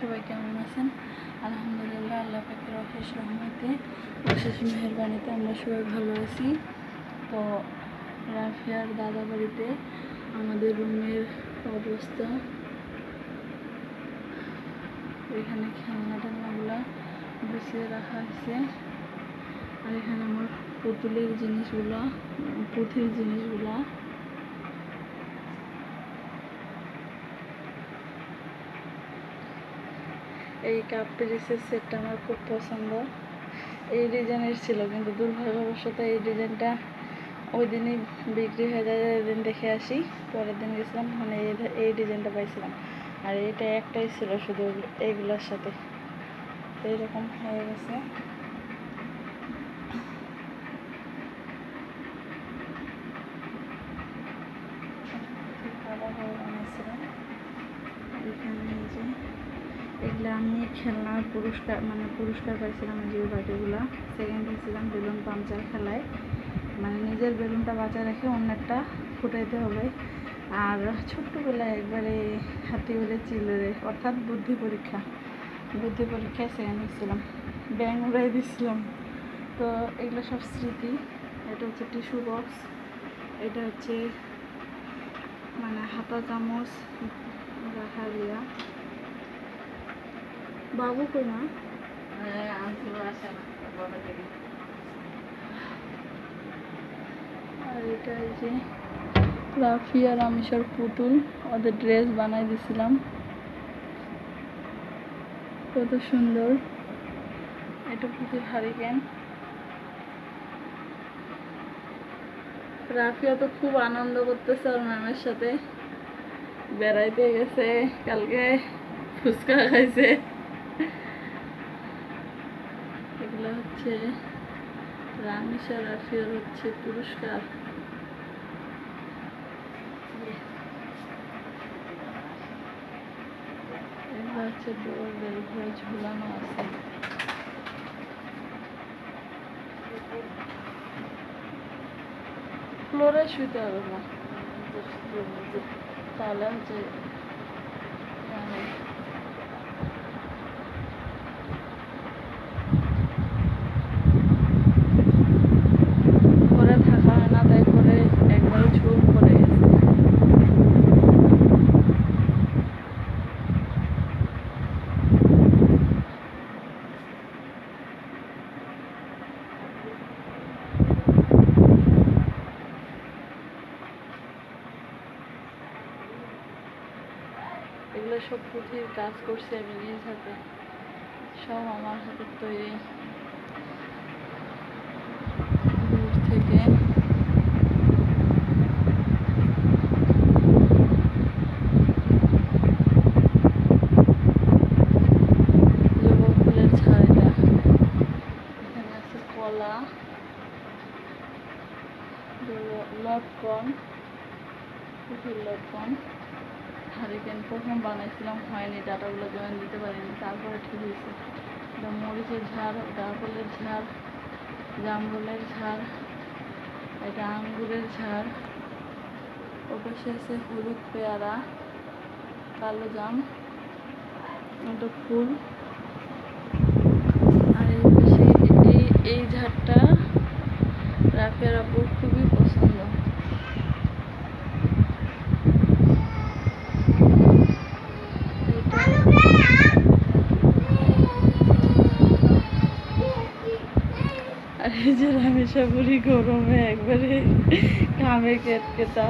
সবাই কেমন আছেন? আলহামদুলিল্লাহ, আল্লাহ পাকের অশেষ রহমতে, অশেষ মেহরবানিতে আমরা সবাই ভালো আছি। তো রাফিয়ার দাদা বাড়িতে আমাদের রুমের অবস্থা। এখানে খেলনা টেলনাগুলা গুছিয়ে রাখা হয়েছে। আর এখানে আমার পুতুলের জিনিসগুলা, পুঁথির জিনিসগুলা এই কাপ পিরিসের সেটটা আমার খুব পছন্দ। এই ডিজাইনের ছিল, কিন্তু দুর্ভাগ্যবশত এই ডিজাইনটা ওই দিনই বিক্রি হয়ে যায় দিন দেখে আসি, পরের দিন গেছিলাম মানে এই ডিজাইনটা পাইছিলাম। আর এটা একটাই ছিল শুধু এইগুলোর সাথে। এইরকম হয়ে গেছে। ভালোভাবে বানিয়েছিলাম এগুলো আমি খেলনার পুরস্কার মানে পুরস্কার পাইছিলাম যে বাটিগুলো সেকেন্ড হয়েছিলাম বেলুন পাঞ্চার খেলায়। মানে নিজের বেলুনটা বাঁচায় রেখে অন্যেরটা ফুটাইতে হবে। আর ছোট্টবেলায় একবারে হাতি বলে চিলরে, অর্থাৎ বুদ্ধি পরীক্ষা। বুদ্ধি পরীক্ষায় সেকেন্ড হয়েছিলাম। ব্যাং উড়াই দিয়েছিলাম তো এগুলো সব স্মৃতি। এটা হচ্ছে টিস্যু বক্স। এটা হচ্ছে মানে হাতা চামচ রাখা দিয়া বাবু কই না আর এটা এই যে রাফি আর আমিষার পুতুল ওদের ড্রেস বানাই দিছিলাম। কত সুন্দর। এটা পুতুল হারিকেন। রাফিয়া তো খুব আনন্দ করতেছে ওর ম্যামের সাথে। বেড়াইতে গেছে কালকে ফুচকা খাইছে এগুলো হচ্ছে রামিসা রাফিয়ার হচ্ছে পুরস্কার। এগুলো হচ্ছে ডোরের ঘরে ঝুলানো আছে। ফ্লোরে শুতে হবে না। তাহলে হচ্ছে মানে করে থাকা হয় না তাই করে একবারে ঝুল পড়ে গেছে এগুলো সব পুঁথির কাজ করছি আমি নিজ হাতে। সব আমার হাতের তৈরি। দূর থেকে। লটকন লটকন হারিকেন প্রথম বানাইছিলাম, হয়নি, ডাটাগুলো জয়েন দিতে পারিনি, তারপরে ঠিক হয়েছে। মরিচের ঝাড় ওটা ঝাড় জামরুলের ঝাড় এটা আঙ্গুরের ঝাড় ওপাশে আছে হলুদ পেয়ারা, কালো জাম, ওটা ফুল আর এই পাশে এই এই ঝাড়টা রাফের আপুর খুবই পছন্দ আর এই যে রামেশাপুরি গরমে একবারে ঘামে কেট কেটা